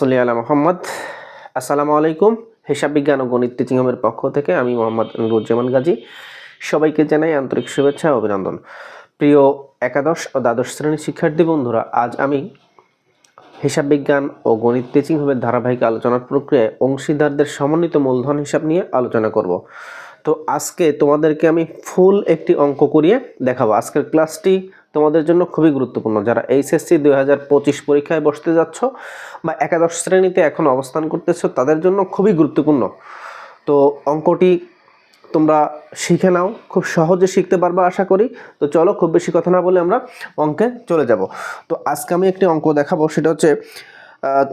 সাল্লি আলা মোহাম্মদ। আসসালামু আলাইকুম। হিসাব বিজ্ঞান ও গণিত টিচিং হোমের পক্ষ থেকে আমি মোহাম্মদ নুরুজ্জামান গাজী। সবাইকে জানাই আন্তরিক শুভেচ্ছা ও অভিনন্দন। প্রিয় একাদশ ও দ্বাদশ শ্রেণির শিক্ষার্থী বন্ধুরা, আজ আমি হিসাব বিজ্ঞান ও গণিত টিচিং হোমের ধারাবাহিক আলোচনার প্রক্রিয়ায় অংশীদারদের সমন্বিত মূলধন হিসাব নিয়ে আলোচনা করব। তো আজকে তোমাদেরকে আমি ফুল একটি অঙ্ক করিয়ে দেখাবো। আজকের ক্লাসটি তোমাদের জন্য খুবই গুরুত্বপূর্ণ। যারা এইচএসসি দুই হাজার পঁচিশ পরীক্ষায় বসতে যাচ্ছ বা একাদশ শ্রেণীতে এখন অবস্থান করতেছো, তাদের জন্য খুবই গুরুত্বপূর্ণ। তো অঙ্কটি তোমরা শিখে নাও, খুব সহজে শিখতে পারবে আশা করি। তো চলো খুব বেশি কথা না বলে আমরা অঙ্কে চলে যাব। তো আজকে আমি একটি অঙ্ক দেখাবো, সেটা হচ্ছে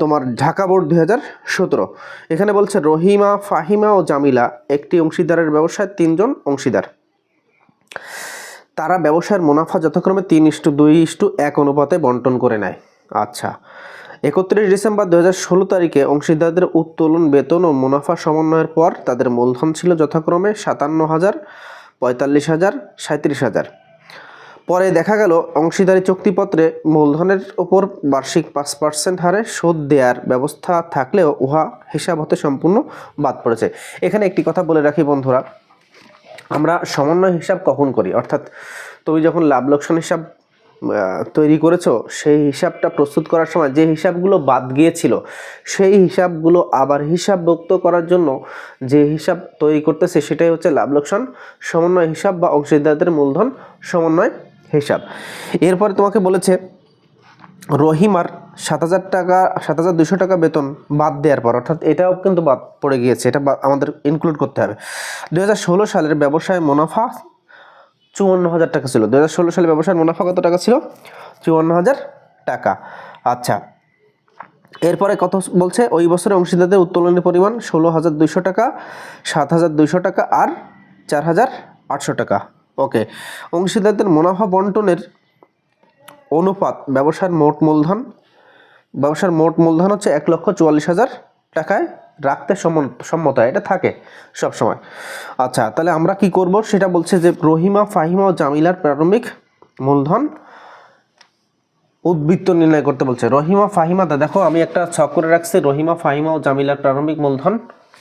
তোমার ঢাকা বোর্ড দুই হাজার সতেরো। এখানে বলছে, রহিমা, ফাহিমা ও জামিলা একটি অংশীদারের ব্যবসায় তিনজন অংশীদার। তারা ব্যবসার মুনাফা যথাক্রমে তিন ইস্টু দুই ইস্টু এক অনুপাতে বন্টন করে নেয়। আচ্ছা একত্রিশ ডিসেম্বর দু ষোলো তারিখে অংশীদারদের উত্তোলন, বেতন ও মুনাফা সমন্বয়ের পর তাদের মূলধন ছিল যথাক্রমে সাতান্ন হাজার, পঁয়তাল্লিশ হাজার সাঁত্রিশ হাজার। পরে দেখা গেল অংশীদারি চুক্তিপত্রে মূলধনের ওপর বার্ষিক পাঁচ পার্সেন্ট হারে সুদ দেওয়ার ব্যবস্থা থাকলেও উহা হিসাব হতে সম্পূর্ণ বাদ পড়েছে। এখানে একটি কথা বলে রাখি বন্ধুরা আমরা সমন্বয় হিসাব কখন করি? অর্থাৎ তুমি যখন লাভ লোকসান হিসাব তৈরি করেছ, সেই হিসাবটা প্রস্তুত করার সময় যে হিসাবগুলো বাদ গিয়েছিল, সেই হিসাবগুলো আবার হিসাবভুক্ত করার জন্য যে হিসাব তৈরি করতেছে, সেটাই হচ্ছে লাভ লোকসান সমন্বয় হিসাব বা অংশীদারদের মূলধন সমন্বয় হিসাব। এরপরে তোমাকে বলেছে রহিমার সাত হাজার টাকা, সাত হাজার দুশো টাকা বেতন বাদ দেওয়ার পর, অর্থাৎ এটাও কিন্তু বাদ পড়ে গিয়েছে, এটা আমাদের ইনক্লুড করতে হবে। দু হাজার ষোলো সালের ব্যবসায় মুনাফা চুয়ান্ন হাজার টাকা ছিল। দু হাজার ষোলো সালে ব্যবসায় মুনাফা কত টাকা ছিল? চুয়ান্ন হাজার টাকা। আচ্ছা এরপরে কত বলছে? ওই বছরে অংশীদারদের উত্তোলনের পরিমাণ ষোলো হাজার দুইশো টাকা, সাত হাজার দুইশো টাকা আর চার হাজার আটশো টাকা। ওকে, অংশীদারদের মুনাফা বন্টনের অনুপাত ব্যবসার মোট মূলধন ব্যবসার মোট মূলধন হচ্ছে এক লক্ষ চুয়াল্লিশ হাজার টাকায় রাখতে সম্মত। এটা থাকে সব সময় আচ্ছা তাহলে আমরা কি করব? সেটা বলছে যে রহিমা, ফাহিমা ও জামিলার প্রারম্ভিক মূলধন উদ্বৃত্ত নির্ণয় করতে বলছে। রহিমা, ফাহিমা দা দেখো, আমি একটা ছক করে রাখছি। রহিমা, ফাহিমা ও জামিলার প্রারম্ভিক মূলধন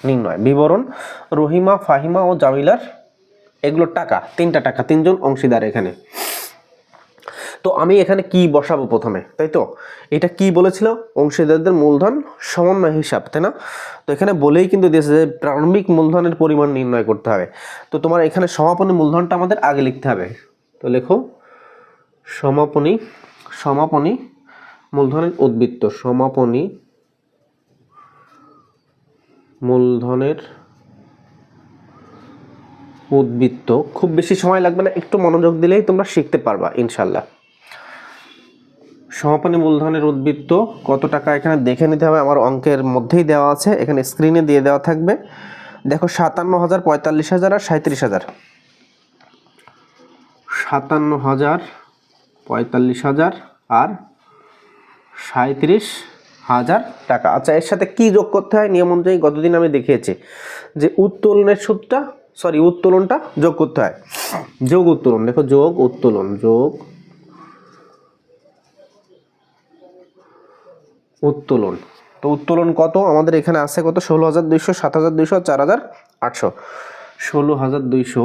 নির্ণয়। বিবরণ, রহিমা, ফাহিমা ও জামিলার, এগুলো টাকা, তিনটা টাকা, তিনজন অংশীদার এখানে। তো আমি এখানে কি বসাবো প্রথমে, তাই তো? এটা কি বলেছিল? অংশীদারদের মূলধন সমন্বয় হিসাব, তাই না? তো এখানে বলেই কিন্তু দিয়েছে যে প্রারম্ভিক মূলধনের পরিমাণ নির্ণয় করতে হবে। তো তোমার এখানে সমাপনী মূলধনটা আমাদের আগে লিখতে হবে। তো লেখো, সমাপনী সমাপনী মূলধনের উদ্বৃত্ত, সমাপনী মূলধনের উদ্বৃত্ত। খুব বেশি সময় লাগবে না, একটু মনোযোগ দিলেই তোমরা শিখতে পারবা ইনশাল্লাহ সমাপনী মূলধনের উদ্বৃত্ত, কত টাকা এখানে দেখে নিতে হবে, আমার অঙ্কের মধ্যেই দেওয়া আছে, এখানে স্ক্রিনে দিয়ে দেওয়া থাকবে। দেখো, সাতান্ন হাজার পঁয়তাল্লিশ হাজার আর সাঁত্রিশ হাজার। সাতান্ন হাজার পঁয়তাল্লিশ হাজার আর সাঁত্রিশ হাজার টাকা। আচ্ছা এর সাথে কি যোগ করতে হয়? নিয়ম অনুযায়ী গতদিন আমি দেখিয়েছি যে উত্তোলনের সুদটা সরি উত্তোলনটা যোগ করতে হয়। যোগ উত্তোলন, দেখো, যোগ, উত্তোলন, যোগ উত্তোলন। তো উত্তোলন কত? আমাদের এখানে আছে কত? ষোলো হাজার দুইশো সাত হাজার দুইশো, চার হাজার আটশো। ষোলো হাজার দুইশো,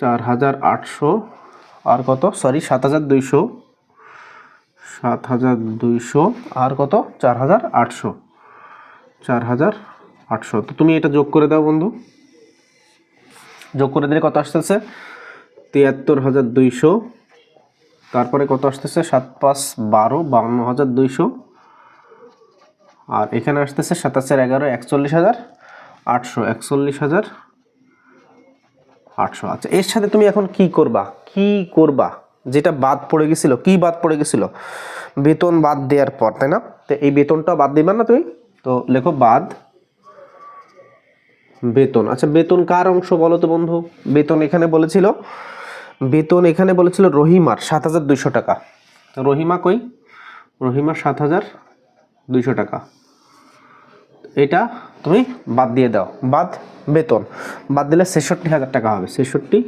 চার হাজার আটশো আর কত? সরি সাত হাজার দুইশো সাত হাজার দুইশো আর কত? চার হাজার আটশো। চার হাজার আটশো। তো তুমি এটা যোগ করে দাও বন্ধু। যোগ করে দিলে কত আসতেছে? তিয়াত্তর হাজার দুইশো তারপরে কত আসতেছে? সাত পাঁচ বারো, বাউন্ন হাজার দুইশো। আর এখানে আসতেছে সাতাশের এগারো, একচল্লিশ হাজার আটশো, একচল্লিশ হাজার আটশো। আচ্ছা এর সাথে তুমি এখন কি করবা? কি করবা? যেটা বাদ পড়ে গেছিল, কি বাদ পড়ে গেছিল? বেতন বাদ দেওয়ার পর, তাই না? তো এই বেতনটা বাদ দিবা না তুমি? তো লেখো বাদ বেতন। আচ্ছা বেতন কার অংশ বলো তো বন্ধু? বেতন এখানে বলেছিল বেতন এখানে বলেছিল রহিমার সাত হাজার দুইশো টাকা। রহিমা কই? রহিমার সাত হাজার দুইশো টাকা। এটা তুমি বাদ দিয়ে দাও। বাদ বেতন। বাদ দিলে ছেষট্টি হাজার টাকা হবে। ছেষট্টি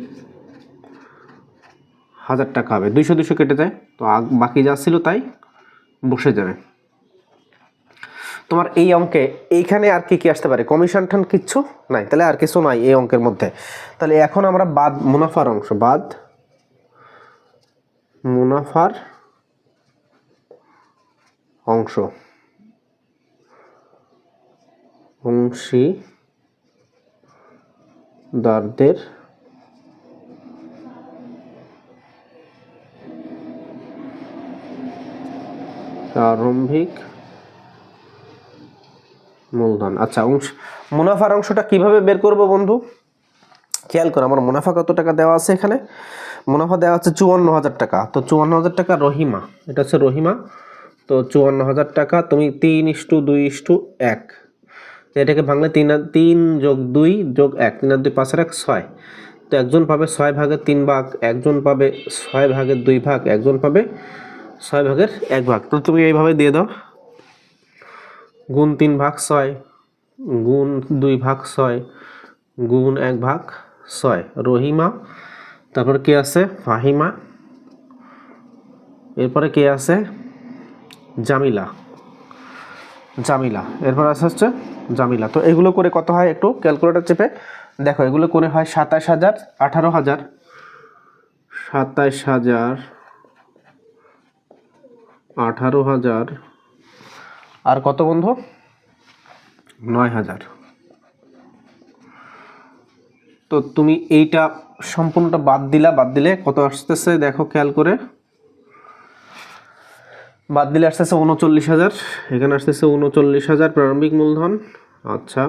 হাজার টাকা হবে। দুইশো দুইশো কেটে যায়। তো বাকি যা ছিল তাই বসে যাবে। তোমার এই অঙ্কে এইখানে আর কি কি আসতে পারে? কমিশন ঠান কিচ্ছু নাই। তাহলে আর কিছু নাই এই অঙ্কের মধ্যে। তাহলে এখন আমরা বাদ, মুনাফার অংশ, বাদ। মুনাফার অংশ। অংশীদারদের প্রারম্ভিক মূলধন। আচ্ছা অংশ মুনাফার অংশটা কীভাবে বের করব বন্ধু? খেয়াল করো, আমার মুনাফা কত টাকা দেওয়া আছে এখানে? মুনাফা দেওয়া আছে চুয়ান্ন হাজার টাকা। তো চুয়ান্ন হাজার টাকা রহিমা, এটা হচ্ছে রহিমা। তো চুয়ান্ন হাজার টাকা, তুমি তিন ইস্টু দুই ইস্টু এক। এটাকে ভাঙলে তিন তিন যোগ দুই যোগ এক, তিন আর দুই পাঁচের এক ছয়। তো একজন পাবে ছয় ভাগের তিন ভাগ, একজন পাবে ছয় ভাগের দুই ভাগ, একজন পাবে ছয় ভাগের এক ভাগ। তো তুমি এইভাবে দিয়ে দাও। গুণ তিন ভাগ ছয়, গুণ দুই ভাগ ছয়, গুণ এক ভাগ ছয়। রহিমা, তারপর কে আছে? ফাহিমা। এরপরে কে আছে? জামিলা। জামিলা। এরপর আছে হচ্ছে জামিলা। তো এগুলো করে কত হয় একটু ক্যালকুলেটার চেপে? দেখো, এগুলো করে হয় সাতাশ হাজার আঠারো হাজার। সাতাশ হাজার আঠারো হাজার আর কত বন্ধু? নয় হাজার। তো তুমি এইটা সম্পূর্ণটা বাদ দিলা বাদ দিলে কত আসতেছে দেখো খেয়াল করে। বাদ দিলে আসতেছে উনচল্লিশ হাজার এখানে আসতেছে উনচল্লিশ হাজার প্রারম্ভিক মূলধন। আচ্ছা।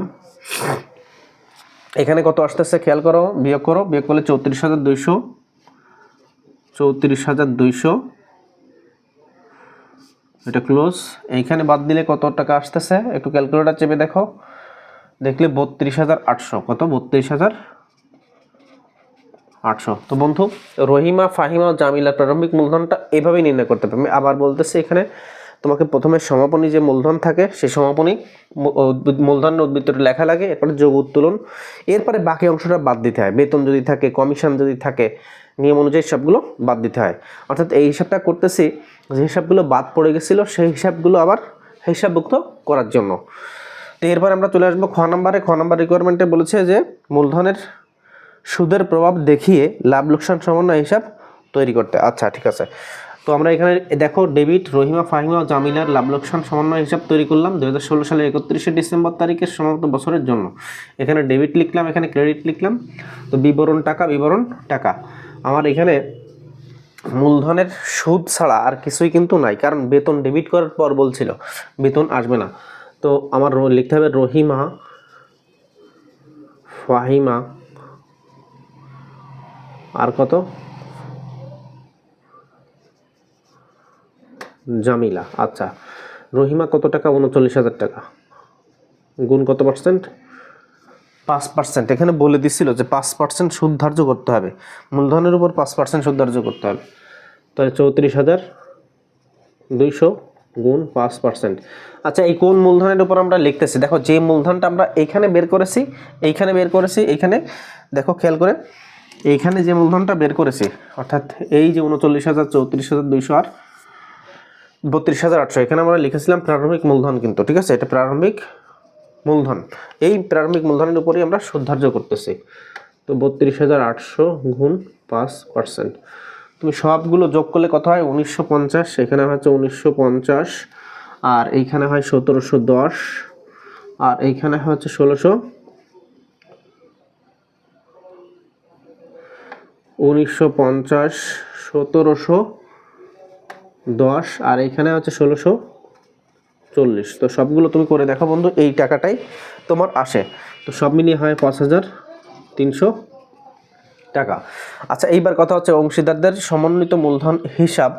এখানে কত আসতেছে খেয়াল করো বিয়োগ করো বিয়োগ করলে চৌত্রিশ হাজার দুইশো। চৌত্রিশ হাজার দুইশো। এটা ক্লোজ এইখানে বাদ দিলে কত টাকা আসতেছে? একটু ক্যালকুলেটার চেপে দেখো। দেখলে বত্রিশ হাজার আটশো। কত? বত্রিশ হাজার আটশো। তো বন্ধু, রহিমা, ফাহিমা ও জামিলার প্রারম্ভিক মূলধনটা এভাবেই নির্ণয় করতে পারবে। আবার বলতেছি এখানে তোমাকে প্রথমে সমাপনী যে মূলধন থাকে, সেই সমাপনী মূলধন উদ্বৃত্তটা লেখা লাগে, এরপরে যোগ উত্তোলন। এরপরে বাকি অংশটা বাদ দিতে হয়। বেতন যদি থাকে কমিশন যদি থাকে নিয়ম অনুযায়ী সবগুলো বাদ দিতে হয়। অর্থাৎ এই হিসাবটা করতেছি, যে হিসাবগুলো বাদ পড়ে গেছিল, সেই হিসাবগুলো আবার হিসাবভুক্ত করার জন্য। তো এরপর আমরা চলে আসব খ নাম্বারে। খ নাম্বার রিকোয়ারমেন্টে বলেছে যে, মূলধনের সুদের প্রভাব দেখিয়ে লাভ লোকসান সমন্বয় হিসাব তৈরি করতে। আচ্ছা ঠিক আছে। তো আমরা এখানে দেখো, ডেবিট, রহিমা, ফাহিমা ও জামিলার লাভ লোকসান সমন্বয় হিসাব তৈরি করলাম দু হাজার ষোলো সালের একত্রিশে ডিসেম্বর তারিখের সমাপ্ত বছরের জন্য। এখানে ডেবিট লিখলাম, এখানে ক্রেডিট লিখলাম। তো বিবরণ টাকা বিবরণ টাকা। আমার এখানে মূলধনের সুদ ছাড়া আর কিছুই কিন্তু নাই, কারণ বেতন ডেবিট করার পর বলছিল, বেতন আসবে না। তো আমার লিখতে হবে রহিমা, ফাহিমা, আর কত? জামিলা আচ্ছা। রহিমা কত টাকা? উনচল্লিশ হাজার টাকা। গুণ কত পার্সেন্ট পাঁচ পার্সেন্ট এখানে বলে দিছিল যে পাঁচ পার্সেন্ট সুদ ধার্য করতে হবে। মূলধনের উপর পাঁচ পার্সেন্ট সুদ ধার্য করতে হবে। তাহলে চৌত্রিশ হাজার দুইশো গুণ পাঁচ পার্সেন্ট আচ্ছা এই কোন মূলধনের উপর আমরা লিখতেছি? দেখো, যে মূলধনটা আমরা এইখানে বের করেছি, এইখানে বের করেছি, এইখানে, দেখো, খেয়াল করে এইখানে যে মূলধনটা বের করেছি, অর্থাৎ এই যে উনচল্লিশ হাজার, চৌত্রিশ হাজার, দুইশো আর বত্রিশ হাজার আটশো, এখানে আমরা লিখেছিলাম প্রারম্ভিক মূলধন কিন্তু, ঠিক আছে? এটা প্রারম্ভিক মূলধন। এই প্রারম্ভিক মূলধনের উপরই আমরা সুদ ধার্য করতেছি। তো বত্রিশ হাজার আটশো গুণ পাঁচ পার্সেন্ট। তুমি সবগুলো যোগ করলে কত হয়? উনিশশো পঞ্চাশ, এখানে হচ্ছে উনিশশো পঞ্চাশ, আর এইখানে হয় সতেরোশো দশ, আর এইখানে হচ্ছে ষোলোশো উনিশশো পঞ্চাশ, সতেরোশো দশ, আর এইখানে হচ্ছে ষোলোশো চল্লিশ। তো সবগুলো তুমি করে দেখো বন্ধু, এই টাকাটাই তোমার আসে। তো সব মিলিয়ে হয় পাঁচ হাজার তিনশো টাকা। আচ্ছা এইবার কথা হচ্ছে অংশীদারদের সমন্বিত মূলধন হিসাব।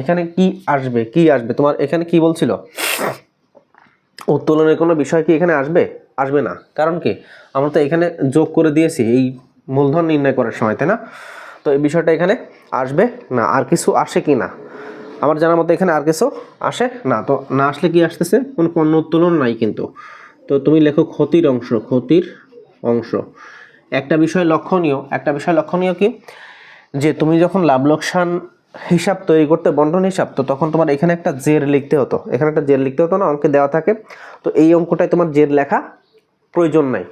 এখানে কি আসবে? কি আসবে? তোমার এখানে কি বলছিল? উত্তোলনের কোনো বিষয় কি এখানে আসবে? আসবে না। কারণ কি? আমরা তো এখানে যোগ করে দিয়েছি এই মূলধন নির্ণয় করার সময়, তাই না? তো এই বিষয়টা এখানে আসবে না। আর কিছু আসে কি না? আমার জানার মতো এখানে আর কিছু আসে না। তো না আসলে কি আসতেছে? কোনো পণ্য উত্তোলন নাই কিন্তু। তো তুমি লেখো ক্ষতির অংশ ক্ষতির অংশ। একটা বিষয় লক্ষণীয়, একটা বিষয় লক্ষণীয় কি? যে তুমি যখন লাভ লোকসান হিসাব তৈরি করতে, বন্টন হিসাব, তো তখন তোমার এখানে একটা জের লিখতে হতো। এখানে একটা জের লিখতে হতো না, অঙ্কে দেওয়া থাকে। তো এই অঙ্কটায় তোমার জের লেখা প্রয়োজন নাই।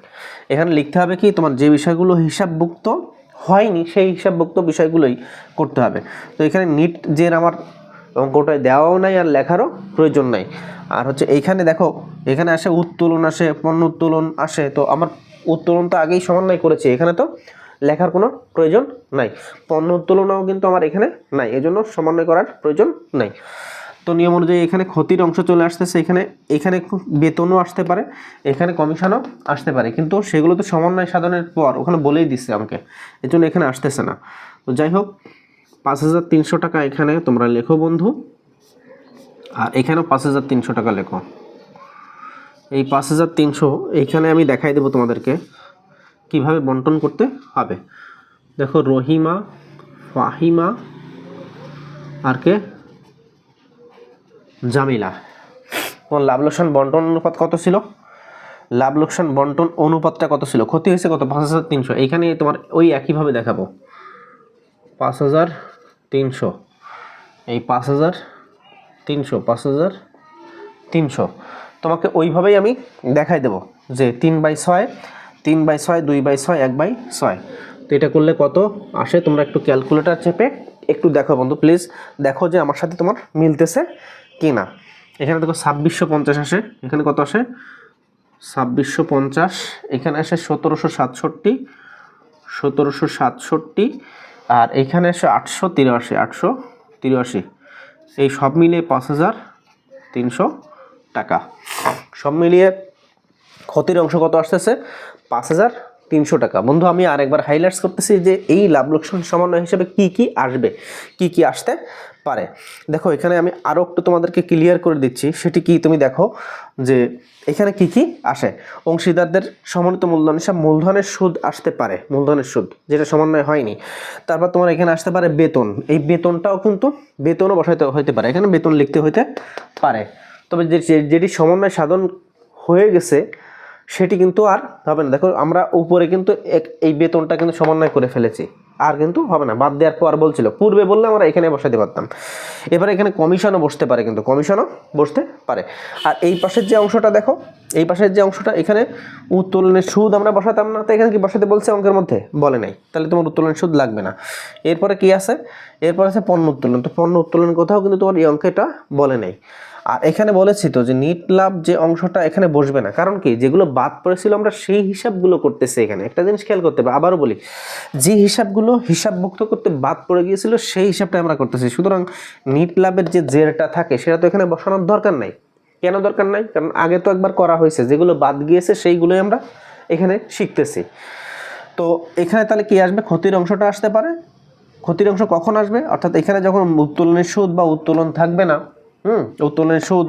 এখানে লিখতে হবে কি? তোমার যে বিষয়গুলো হিসাবভুক্ত হয়নি, সেই হিসাবভুক্ত বিষয়গুলোই করতে হবে। তো এখানে নিট জের আমার অঙ্কটায় দেওয়াও নাই আর লেখারও প্রয়োজন নাই। আর হচ্ছে এইখানে দেখো, এখানে আসে উত্তোলন আসে, পণ্য উত্তোলন আসে, তো আমার উত্তোলন তো আগেই সমন্বয় করেছে, এখানে তো লেখার কোনো প্রয়োজন নাই। পণ্য উত্তোলনও কিন্তু আমার এখানে নাই, এজন্য সমন্বয় করার প্রয়োজন নাই। তো নিয়ম অনুযায়ী এখানে ক্ষতির অংশ চলে আসতেছে, এখানে এখানে বেতনও আসতে পারে, এখানে কমিশনও আসতে পারে, কিন্তু সেগুলো তো সমন্বয় সাধনের পর, ওখানে বলেই দিচ্ছে আমাকে এই জন্য এখানে আসতেছে না। তো যাই হোক পাঁচ হাজার তিনশো টাকা এখানে তোমরা লেখো বন্ধু। আর এখানেও পাঁচ হাজার তিনশো টাকা লেখো। এই পাঁচ হাজার তিনশো এইখানে আমি দেখাই দেবো তোমাদেরকে কীভাবে বন্টন করতে হবে। দেখো রহিমা, ফাহিমা, আর কে? জামিলা। তোমার লাভ লোকসান বন্টন অনুপাত কত ছিল? লাভ লোকসান বন্টন অনুপাতটা কত ছিল? ক্ষতি হয়েছে কত? পাঁচ হাজার তিনশো। এইখানে তোমার ওই একইভাবে দেখাবো। পাঁচ হাজার তিনশো। এই পাঁচ হাজার, তিনশো, পাঁচ হাজার, তিনশো। তোমাকে ওইভাবেই আমি দেখাই দেব যে তিন বাই ছয়, তিন বাই ছয়, দুই বাই ছয়, এক বাই ছয়। তো এটা করলে কত আসে? তোমরা একটু ক্যালকুলেটার চেপে একটু দেখো বন্ধু, প্লিজ। দেখো যে আমার সাথে তোমার মিলতেছে কি না এখানে দেখো ছাব্বিশশো পঞ্চাশ আসে। এখানে কত আসে? ছাব্বিশশো পঞ্চাশ। এখানে আসে সতেরোশো সাতষট্টি সতেরোশো সাতষট্টি আর এইখানে আসে আটশো তিরাশি আটশো তিরাশি। এই সব মিলিয়ে পাঁচ হাজার তিনশো টাকা। সব মিলিয়ে ক্ষতির অংশ কত আসতেছে? পাঁচ হাজার তিনশো টাকা। বন্ধু, আমি আরেকবার হাইলাইটস করতেছি যে এই লাভ লোকসান সমন্বয় হিসেবে কি কি আসবে? কি কি আসতে পারে। দেখো, এখানে আমি আরও একটু তোমাদেরকে ক্লিয়ার করে দিচ্ছি, সেটি কি তুমি দেখো, যে এখানে কি কি আসে? অংশীদারদের সমন্বিত মূলধন হিসাব মূলধনের সুদ আসতে পারে, মূলধনের সুদ, যেটা সমন্বয় হয়নি। তারপর তোমার এখানে আসতে পারে বেতন, এই বেতনটাও কিন্তু বেতনও বসাইতে হইতে পারে, এখানে বেতন লিখতে হইতে পারে। তবে যেটি সমন্বয় সাধন হয়ে গেছে সেটি কিন্তু আর হবে না। দেখো, আমরা উপরে কিন্তু এই বেতনটা কিন্তু সমন্বয় করে ফেলেছি। আর কিন্তু হবে না। বাদ দেওয়ার পর বলছিল। পূর্বে বললে আমরা এখানে বসাতে পারতাম। এবার এখানে কমিশনও বসতে পারে কিন্তু। কমিশনও বসতে পারে। আর এই পাশের যে অংশটা দেখো, এই পাশের যে অংশটা, এখানে উত্তোলনের সুদ আমরা বসাতাম না। তো এখানে কি বসাতে বলছে অঙ্কের মধ্যে? বলে নাই। তাহলে তোমার উত্তোলনের সুদ লাগবে না। এরপরে কি আছে? এরপর আছে পণ্য উত্তোলন। তো পণ্য উত্তোলনের কোথাও কিন্তু তোমার এই অঙ্কটা বলে নেই। আর এখানে বলেছি তো যে নিট লাভ যে অংশটা এখানে বসবে না। কারণ কি? যেগুলো বাদ পড়েছিল আমরা সেই হিসাবগুলো করতেছি এখানে। একটা জিনিস খেয়াল করতে হবে, আবারও বলি, যে হিসাবগুলো হিসাবভুক্ত করতে বাদ পড়ে গিয়েছিল সেই হিসাবটা আমরা করতেছি। সুতরাং নিট লাভের যে জেরটা থাকে সেটা তো এখানে বসানোর দরকার নাই। কেন দরকার নাই? কারণ আগে তো একবার করা হয়েছে, যেগুলো বাদ গিয়েছে সেইগুলোই আমরা এখানে শিখতেছি। তো এখানে তাহলে কি আসবে? ক্ষতির অংশটা আসতে পারে। ক্ষতির অংশ কখন আসবে? অর্থাৎ এখানে যখন উত্তোলনের সুদ বা উত্তোলন থাকবে না হুম। উত্তোলনের সুদ,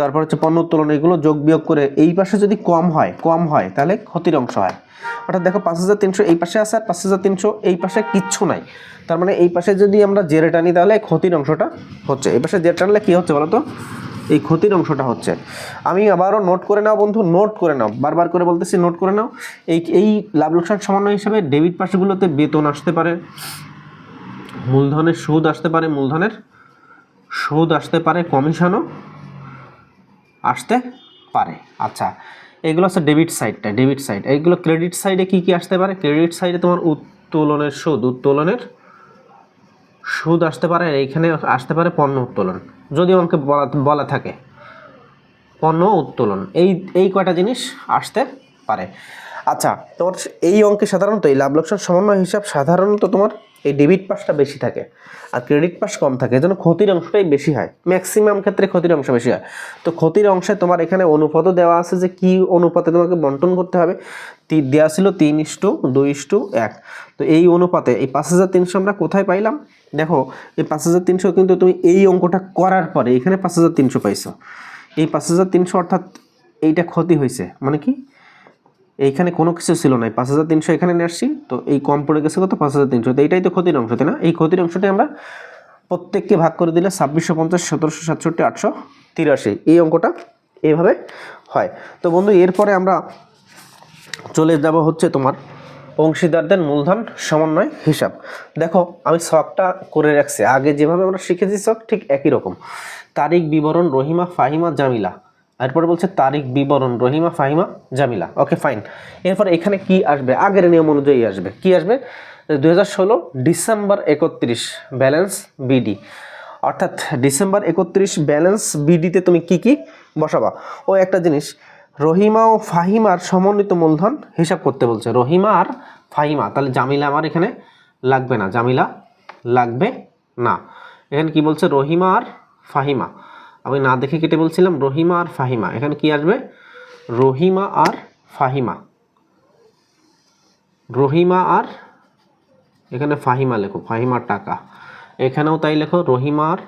তারপর হচ্ছে পণ্য উত্তোলন, এগুলো যোগ বিয়োগ করে এই পাশে যদি কম হয় কম হয়, তাহলে ক্ষতির অংশ হয়। অর্থাৎ দেখো পাঁচ হাজার তিনশো এই পাশে আছে আর পাঁচ হাজার তিনশো এই পাশে কিচ্ছু নাই। তার মানে এই পাশে যদি আমরা জেরে টানি, তাহলে ক্ষতির অংশটা হচ্ছে। এই পাশে জেরে টানলে কী হচ্ছে বলো তো এই ক্ষতির অংশটা হচ্ছে। আমি আবারও নোট করে নাও বন্ধু নোট করে নাও। বারবার করে বলতেছি নোট করে নাও। এই এই লাভ লোকসান সমন্বয় হিসাবে ডেবিট পাশগুলোতে বেতন আসতে পারে, মূলধনের সুদ আসতে পারে, মূলধনের সুদ আসতে পারে, কমিশনও আসতে পারে। আচ্ছা এগুলো হচ্ছে ডেবিট সাইডটা ডেবিট সাইড এইগুলো ক্রেডিট সাইডে কি কি আসতে পারে? ক্রেডিট সাইডে তোমার উত্তোলনের সুদ উত্তোলনের সুদ আসতে পারে এইখানে আসতে পারে পণ্য উত্তোলন। যদি আমাকে বলা বলা থাকে, পণ্য উত্তোলন। এই এই কয়টা জিনিস আসতে পারে। আচ্ছা তোমার এই অঙ্কে সাধারণত এই লাভ লোকসান সমন্বয় হিসাব সাধারণত তোমার এই ডেবিট পাসটা বেশি থাকে আর ক্রেডিট পাস কম থাকে, এজন্য ক্ষতির অংশটাই বেশি হয়। ম্যাক্সিমাম ক্ষেত্রে ক্ষতির অংশ বেশি হয়। তো ক্ষতির অংশে তোমার এখানে অনুপাতও দেওয়া আছে যে কি অনুপাতে তোমাকে বন্টন করতে হবে। দেওয়া ছিল তিন ইস্টু দুই ইস্টু এক। তো এই অনুপাতে এই পাঁচ হাজার তিনশো আমরা কোথায় পাইলাম? দেখো, এই পাঁচ হাজার তিনশো কিন্তু তুমি এই অঙ্কটা করার পরে এখানে পাঁচ হাজার তিনশো পাইছো। এই পাঁচ হাজার তিনশো অর্থাৎ এইটা ক্ষতি হয়েছে মানে কি? এইখানে কোনো কিছু ছিল না পাঁচ হাজার তিনশো এখানে নিয়ে আসছি, তো এই কম পড়ে গেছে কত? পাঁচ হাজার তিনশো। তো এইটাই তো ক্ষতির অংশ, তাই না? এই ক্ষতির অংশটি আমরা প্রত্যেককে ভাগ করে দিলে ছাব্বিশশো পঞ্চাশ, সতেরোশো, সাতষট্টি, আটশো, তিরাশি, এই অঙ্কটা এইভাবে হয়। তো বন্ধু, এরপরে আমরা চলে যাব হচ্ছে তোমার অংশীদারদের মূলধন সমন্বয় হিসাব। দেখো, আমি শখটা করে রাখছি। আগে যেভাবে আমরা শিখেছি, শখ ঠিক একই রকম। তারিখ, বিবরণ, রহিমা, ফাহিমা, জামিলা। এরপরে বলছে তারিখ, বিবরণ, রহিমা, ফাহিমা, জামিলা। ওকে ফাইন এরপর এখানে কি আসবে? আগের নিয়ম অনুযায়ী আসবে। কি আসবে? দু হাজার ষোলো ডিসেম্বর একত্রিশ, ব্যালেন্স বিডি। অর্থাৎ ডিসেম্বর একত্রিশ, ব্যালেন্স বিডিতে তুমি কি কি বসাবা? ও একটা জিনিস, রহিমা ও ফাহিমার সমন্বিত মূলধন হিসাব করতে বলছে। রহিমা আর ফাহিমা, তাহলে জামিলা আমার এখানে লাগবে না। জামিলা লাগবে না। এখানে কি বলছে? রহিমা আর ফাহিমা। আমি না দেখে কেটে বলছিলাম রহিমা আর ফাহিমা। এখানে কি আসবে? রহিমা আর ফাহিমা। রহিমা আর এখানে ফাহিমা লেখো, ফাহিমার টাকা। এখানেও তাই লেখো, রহিমা আর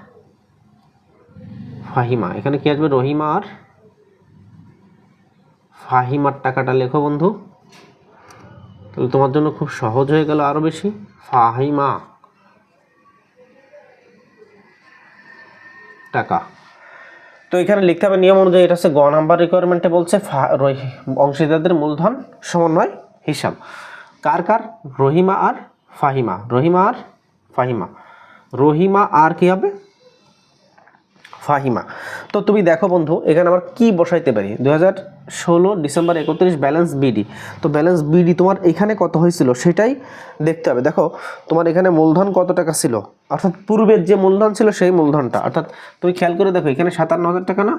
ফাহিমা। এখানে কি আসবে? রহিমা আর ফাহিমার টাকাটা লেখো বন্ধু। তাহলে তোমার জন্য খুব সহজ হয়ে গেল আরও বেশি। ফাহিমা। টাকা। তো এখানে লিখতে হবে নিয়ম অনুযায়ী, এটা হচ্ছে গ নাম্বার রিকোয়ারমেন্টে বলছে অংশীদারদের মূলধন সমন্বয় হিসাব। কার কার? রহিমা আর ফাহিমা। রহিমা আর ফাহিমা। রহিমা আর কি হবে? ফাহিমা। তো তুমি দেখো বন্ধু, এখানে আমার কি বসাইতে পারি? দু হাজার ষোলো ডিসেম্বর একত্রিশ ব্যালেন্স বিডি তো ব্যালেন্স বিডি তোমার এখানে কত হয়েছিল সেটাই দেখতে হবে। দেখো, তোমার এখানে মূলধন কত টাকা ছিল? অর্থাৎ পূর্বের যে মূলধন ছিল সেই মূলধনটা। অর্থাৎ তুমি খেয়াল করে দেখো, এখানে সাতান্ন হাজার টাকা না?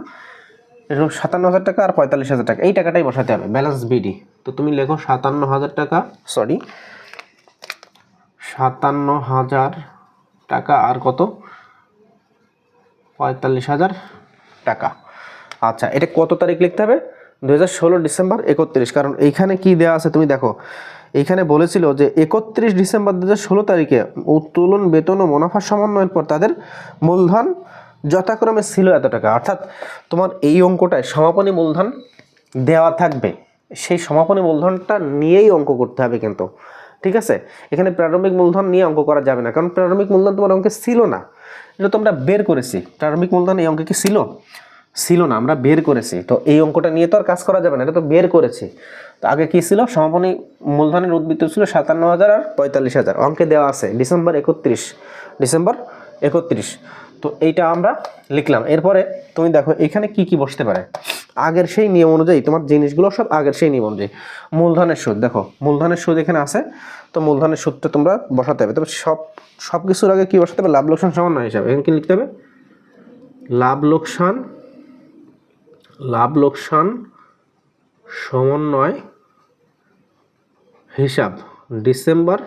এরকম সাতান্ন হাজার টাকা আর পঁয়তাল্লিশ হাজার টাকা। এই টাকাটাই বসাতে হবে ব্যালেন্স বিডি তো তুমি লেখো সাতান্ন হাজার টাকা সরি সাতান্ন হাজার টাকা আর কত? পঁয়তাল্লিশ হাজার টাকা। আচ্ছা এটা কত তারিখ লিখতে হবে? দু হাজার ষোলো ডিসেম্বর একত্রিশ। কারণ এইখানে কি দেওয়া আছে তুমি দেখো, এইখানে বলেছিল যে একত্রিশ ডিসেম্বর দু হাজার ষোলো তারিখে উত্তোলন, বেতন ও মুনাফা সমন্বয়ের পর তাদের মূলধন যথাক্রমে ছিল এত টাকা। অর্থাৎ তোমার এই অঙ্কটায় সমাপনী মূলধন দেওয়া থাকবে। সেই সমাপনী মূলধনটা নিয়েই অঙ্ক করতে হবে কিন্তু, ঠিক আছে? এখানে প্রারম্ভিক মূলধন নিয়ে অঙ্ক করা যাবে না, কারণ প্রারম্ভিক মূলধন তোমার অঙ্কে ছিল না। এটা তো আমরা বের করেছি। প্রারম্ভিক মূলধন এই অঙ্কে কি ছিল? ছিল না, আমরা বের করেছি। তো এই অঙ্কটা নিয়ে তো আর কাজ করা যাবে না, এটা তো বের করেছি। তো আগে কী ছিল? সমাপনী মূলধনের উদ্বৃত্ত ছিল সাতান্ন হাজার আর পঁয়তাল্লিশ হাজার অঙ্কে দেওয়া আছে, ডিসেম্বর একত্রিশ ডিসেম্বর একত্রিশ। তো এইটা আমরা লিখলাম। এরপরে তুমি দেখো, এখানে কি কি বসতে পারে? আগের সেই নিয়ম অনুযায়ী, তোমার জিনিসগুলো সব আগের সেই নিয়ম অনুযায়ী। মূলধনের সুদ, দেখো, মূলধনের সুদ এখানে আছে, তো মূলধনের সুদটা তোমরা বসাতে হবে। তবে সব সব কিছুর আগে কি বসাতে হবে? লাভ, লোকসান সমন্বয় হিসাবে। এখানে কি লিখতে হবে? লাভ, লোকসান লাভ লোকসান, সমন্বয়, হিসাব। ডিসেম্বর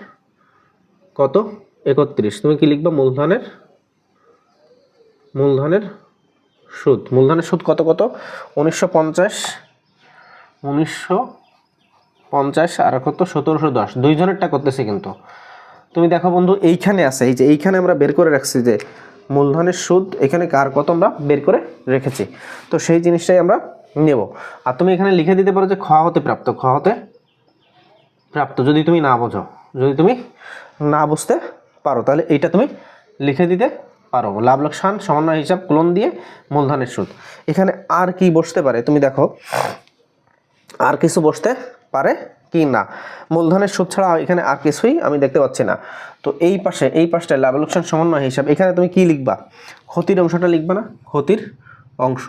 কত? একত্রিশ। তুমি কি লিখবা মূলধনের? মূলধনের সুদ। মূলধনের সুদ কত কত? উনিশশো পঞ্চাশ উনিশশো পঞ্চাশ আর কত? সতেরোশো দশ। দুইজনেরটা করতেছে কিন্তু। তুমি দেখো বন্ধু, এইখানে আছে। এই যে এইখানে আমরা বের করে রাখছি যে মূলধনের সুদ এখানে কার কত আমরা বের করে রেখেছি? তো সেই জিনিসটাই আমরা নেব। আর তুমি এখানে লিখে দিতে পারো যে খ হতে প্রাপ্ত। খ হতে প্রাপ্ত। যদি তুমি না বোঝো, যদি তুমি না বুঝতে পারো, তাহলে এইটা তুমি লিখে দিতে পারো। লাভ, লোকসান, সমন্বয়, হিসাব, কোলন দিয়ে মূলধনের সুদ। এখানে আর কি বসতে পারে? তুমি দেখো, আর কিছু বসতে পারে কি না? মূলধনের সুদ ছাড়া এখানে আর কিছুই আমি দেখতে পাচ্ছি না। তো এই পাশে, এই পাশটা লাভ লোকসান সমন্বয় হিসাব, এখানে তুমি কি লিখবা? ক্ষতির অংশটা লিখবা না? ক্ষতির অংশ।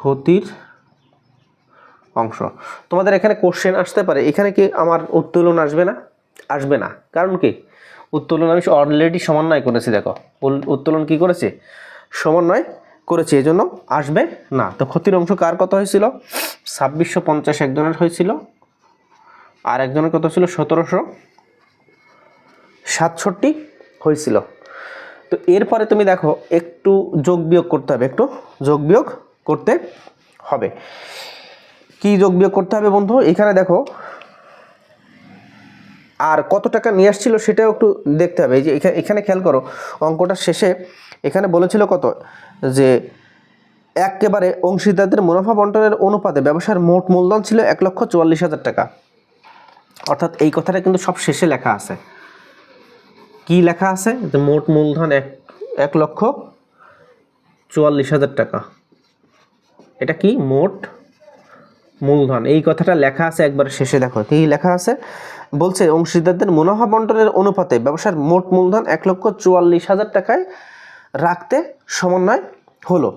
ক্ষতির অংশ। তোমাদের এখানে কোশ্চেন আসতে পারে। এখানে কি আমার উত্তোলন আসবে না? আসবে না। কারণ কি? উত্তোলন আমি অলরেডি সমন্বয় করেছি, দেখো। উত্তোলন কি করেছি? সমন্বয় করেছি, এজন্য আসবে না। তো ক্ষতির অংশ কার কত হয়েছিল? ছাব্বিশশো পঞ্চাশ একজনের হয়েছিল। আর একজনের কত ছিল? সতেরোশো সাতষট্টি হয়েছিল। তো এরপরে তুমি দেখো, একটু যোগ বিয়োগ করতে হবে, একটু যোগ বিয়োগ করতে হবে। কি যোগ বিয়োগ করতে হবে বন্ধু? এখানে দেখো, আর কত টাকা নিয়ে আসছিল সেটাও একটু দেখতে হবে। এই যে এখা- এখানে খেয়াল করো অঙ্কটার শেষে এখানে বলেছিল কত? যে একেবারে অংশীদারদের মুনাফা বন্টনের অনুপাতে ব্যবসার মোট মূলধন ছিল এক লক্ষ চুয়াল্লিশ হাজার টাকা। অর্থাৎ এই কথাটা কিন্তু সব শেষে লেখা আছে। কি লেখা আছে? যে মোট মূলধন এক এক লক্ষ চুয়াল্লিশ হাজার টাকা। এটা কি? মোট মূলধন। এই কথাটা লেখা আছে একবার শেষে দেখো। কি লেখা আছে? বলছে, অংশীদারদের মুনাফা বন্টনের অনুপাতে ব্যবসার মোট মূলধন এক লক্ষ চুয়াল্লিশ হাজার টাকায় রাখতে সমন্বয় হলো।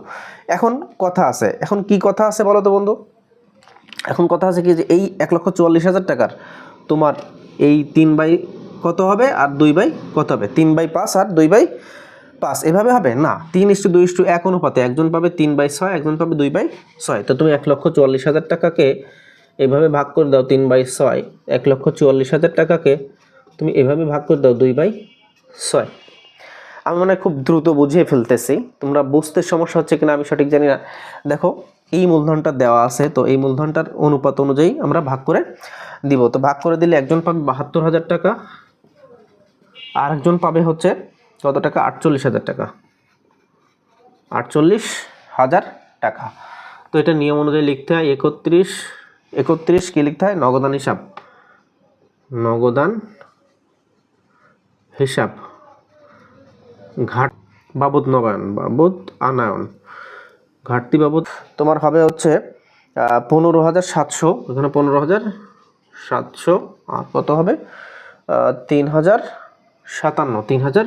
এখন কথা আছে। এখন কি কথা আছে বলো তো বন্ধু? এখন কথা আছে কি যে এই এক লক্ষ চুয়াল্লিশ হাজার টাকার তোমার এই তিন বাই কত হবে আর দুই বাই কত হবে? তিন বাই পাঁচ আর দুই বাই পাঁচ। এভাবে হবে? না। তিন ইস্টু দুই ইস্টু এক অনুপাতে একজন পাবে তিন বাই ছয়, একজন পাবে দুই বাই ছয়। তো তুমি এক লক্ষ চুয়াল্লিশ হাজার টাকাকে এভাবে ভাগ করে দাও তিন বাই ছয়। এক লক্ষ চুয়াল্লিশ হাজার টাকাকে তুমি এভাবে ভাগ করে দাও দুই বাই ছয়। আমি মনে খুব দ্রুত বুঝিয়ে ফেলতেছি। তোমরা বুঝতে সমস্যা হচ্ছে কিনা আমি সঠিক জানি না। দেখো, এই মূলধনটা দেওয়া আছে, তো এই মূলধনটার অনুপাত অনুযায়ী আমরা ভাগ করে দিব। তো ভাগ করে দিলে একজন পাবে বাহাত্তর হাজার টাকা আর একজন পাবে হচ্ছে কত টাকা? আটচল্লিশ হাজার টাকা। আটচল্লিশ হাজার টাকা। তো এটা নিয়ম অনুযায়ী লিখতে হয়, একত্রিশ একত্রিশ কী লিখতে হয়? নগদান হিসাব। নগদান হিসাব। ঘাট বাবদ নবায়ন বাবদ আনায়ন। ঘাটতি বাবদ তোমার হবে হচ্ছে পনেরো হাজার সাতশো। এখানে পনেরো হাজার সাতশো আর কত হবে? তিন হাজার সাতান্ন। তিন হাজার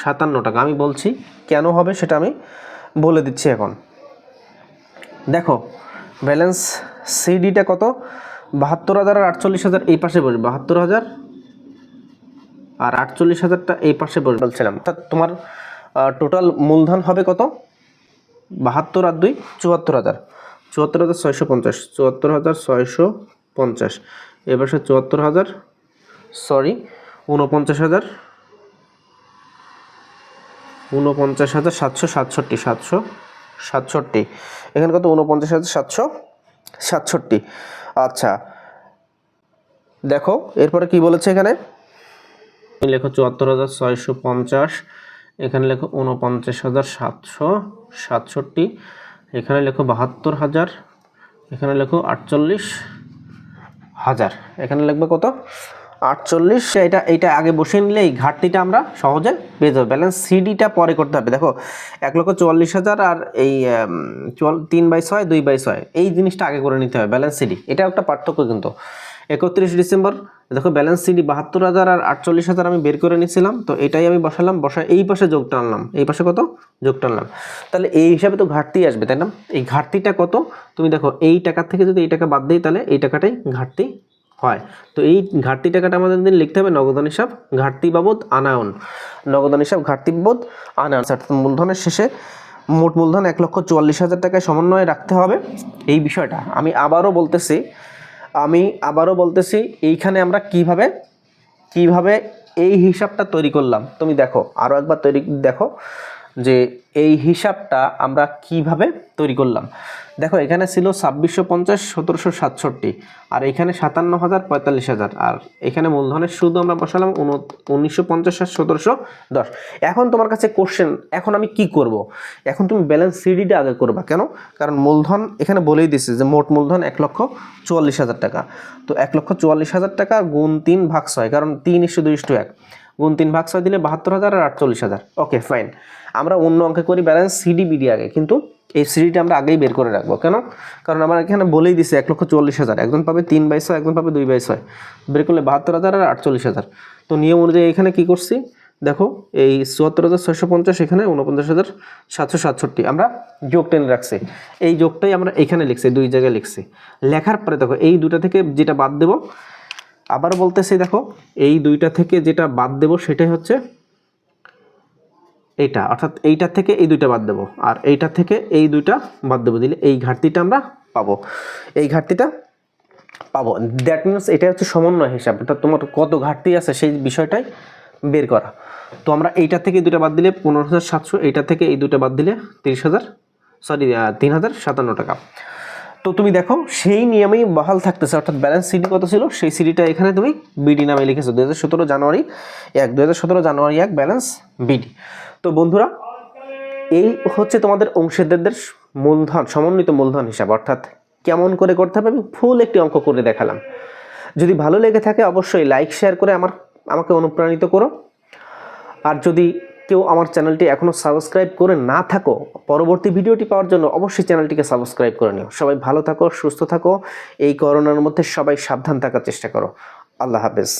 সাতান্ন টাকা। আমি বলছি কেন হবে সেটা আমি বলে দিচ্ছি এখন। দেখো ব্যালেন্স সিডিটা কত? বাহাত্তর হাজার আর আটচল্লিশ হাজার এই পাশে বসবে। বাহাত্তর হাজার আর আটচল্লিশ হাজারটা এই পাশে বলছিলাম। তা তোমার টোটাল মূলধন হবে কত? বাহাত্তর আর দুই, চুয়াত্তর হাজার। চুয়াত্তর হাজার ছয়শো পঞ্চাশ, চুয়াত্তর হাজার ছয়শো পঞ্চাশ। এবার সে চুয়াত্তর হাজার সরি ঊনপঞ্চাশ হাজার ঊনপঞ্চাশ হাজার সাতশো সাতষট্টি সাতশো সাতষট্টি। এখানে কত? ঊনপঞ্চাশ হাজার সাতশো সাতষট্টি। আচ্ছা দেখো, এরপরে কি বলেছে এখানে? লেখো চুয়াত্তর হাজার ছয়শো পঞ্চাশ, এখানে লেখো ঊনপঞ্চাশ হাজার সাতশো, সাতষট্টি, এখানে লেখো বাহাত্তর হাজার, এখানে লেখো আটচল্লিশ হাজার, এখানে লিখবে কত? আটচল্লিশ, এটা এইটা আগে বসে নিলে এই ঘাটতিটা আমরা সহজে পেয়ে যাব। ব্যালেন্স সিডিটা পরে করতে হবে। দেখো, এক লক্ষ চুয়াল্লিশ হাজার আর এই চুয়াল, তিন বাই ছয়, দুই বাই ছয়, এই জিনিসটা আগে করে নিতে হবে, ব্যালেন্স সিডি। এটা একটা পার্থক্য কিন্তু। একত্রিশ ডিসেম্বর দেখো ব্যালেন্স সিডি বাহাত্তর হাজার আর আটচল্লিশ হাজার আমি বের করে নিয়েছিলাম, তো এটাই আমি বসালাম বসা এই পাশে যোগ টানলাম এই পাশে কত? যোগ টানলাম তাহলে এই হিসাবে তো ঘাটতি আসবে, তাই না? এই ঘাটতিটা কত? তুমি দেখো, এই টাকার থেকে যদি এই টাকা বাদ দিই, তাহলে এই টাকাটাই ঘাটতি হয়। তো এই ঘাটতি টাকাটা আমাদের দিন লিখতে হবে, নগদান হিসাব, ঘাটতি বাবদ, আনায়ন। নগদান হিসাব, ঘাটতি বাবদ, আনায়ন। অর্থাৎ মূলধনের শেষে মোট মূলধন এক লক্ষ চুয়াল্লিশ হাজার টাকায় সমন্বয়ে রাখতে হবে। এই বিষয়টা আমি আবারও বলতেছি আমি আবারও বলতেছি, এইখানে আমরা কীভাবে কীভাবে এই হিসাবটা তৈরি করলাম। তুমি দেখো আরও একবার তৈরি, দেখো। যে এই হিসাবটা আমরা কীভাবে তৈরি করলাম। দেখো, এখানে ছিল ছাব্বিশশো পঞ্চাশ, সতেরোশো সাতষট্টি আর এখানে সাতান্ন হাজার পঁয়তাল্লিশ হাজার আর এখানে মূলধনের সুদ আমরা বসালাম উনিশশো পঞ্চাশ আর সতেরোশো দশ। এখন তোমার কাছে কোশ্চেন এখন আমি কি করব? এখন তুমি ব্যালেন্স সিডিটা আগে করবা কেন? কারণ মূলধন এখানে বলেই দিছে যে মোট মূলধন এক লক্ষ চুয়াল্লিশ হাজার টাকা। তো এক লক্ষ চুয়াল্লিশ হাজার টাকা গুণ তিন ভাগ ছয়, কারণ তিন ইস্টু দুই ইস্টু এক। গুণ তিন ভাগ ছয় দিলে বাহাত্তর হাজার আর আটচল্লিশ হাজার ওকে ফাইন আমরা অন্য অঙ্কে করি ব্যালেন্স সিডি বিডি আগে। কিন্তু এই সিডিটা আমরা আগেই বের করে রাখব। কেন? কারণ আমার এখানে বলেই দিছে এক লক্ষ চল্লিশ হাজার। একজন পাবে তিন বাই ছয়, একজন পাবে দুই বাই ছয়। বের করলে বাহাত্তর হাজার আর আটচল্লিশ হাজার। তো নিয়ম অনুযায়ী এখানে কি করছি? দেখো, এই চুয়াত্তর হাজার ছয়শো পঞ্চাশ এখানে উনপঞ্চাশ হাজার সাতশো সাতষট্টি। আমরা যোগ টেনে রাখছি। এই যোগটাই আমরা এখানে লিখছি, দুই জায়গায় লিখছি। লেখার পরে দেখো, এই দুটা থেকে যেটা বাদ দেবো আবার বলতেছি দেখো, এই দুইটা থেকে যেটা বাদ দেবো সেটাই হচ্ছে এইটা, অর্থাৎ এইটা থেকে এই দুইটা বাদ দেবো। আর এইটা থেকে এই দুইটা বাদ দেবো, দিলে এই ঘাটতিটা আমরা পাবো। এই ঘাটতিটা পাবো। দ্যাট মিনস এটা হচ্ছে সমন্বয় হিসাব। অর্থাৎ তোমার কত ঘাটতি আছে সেই বিষয়টাই বের করা। তো আমরা এইটা থেকে দুটা বাদ দিলে পনেরো হাজার সাতশো, এইটা থেকে এই দুটা বাদ দিলে তিরিশ হাজার সরি তিন হাজার সাতান্ন টাকা। তো তুমি দেখো, সেই নিয়মেই বহাল থাকতেছে, অর্থাৎ ব্যালেন্স সিডি কত ছিল? সেই সিডিটা এখানে তুমি বিডি নামে লিখেছো দু হাজার সতেরো জানুয়ারি এক দু হাজার জানুয়ারি এক ব্যালেন্স বিডি তো বন্ধুরা, এই হচ্ছে তোমাদের অংশীদারদের মূলধন, সমন্বিত মূলধন হিসাব, অর্থাৎ কেমন করে করতে হবে আমি ফুল একটি অঙ্ক করে দেখালাম। যদি ভালো লেগে থাকে, অবশ্যই লাইক শেয়ার করে আমার, আমাকে অনুপ্রাণিত করো। আর যদি কেউ আমার চ্যানেলটি এখনও সাবস্ক্রাইব করে না থাকো, পরবর্তী ভিডিওটি পাওয়ার জন্য অবশ্যই চ্যানেলটিকে সাবস্ক্রাইব করে নিও। সবাই ভালো থাকো, সুস্থ থাকো, এই করোনার মধ্যে সবাই সাবধান থাকার চেষ্টা করো। আল্লাহ হাফেজ।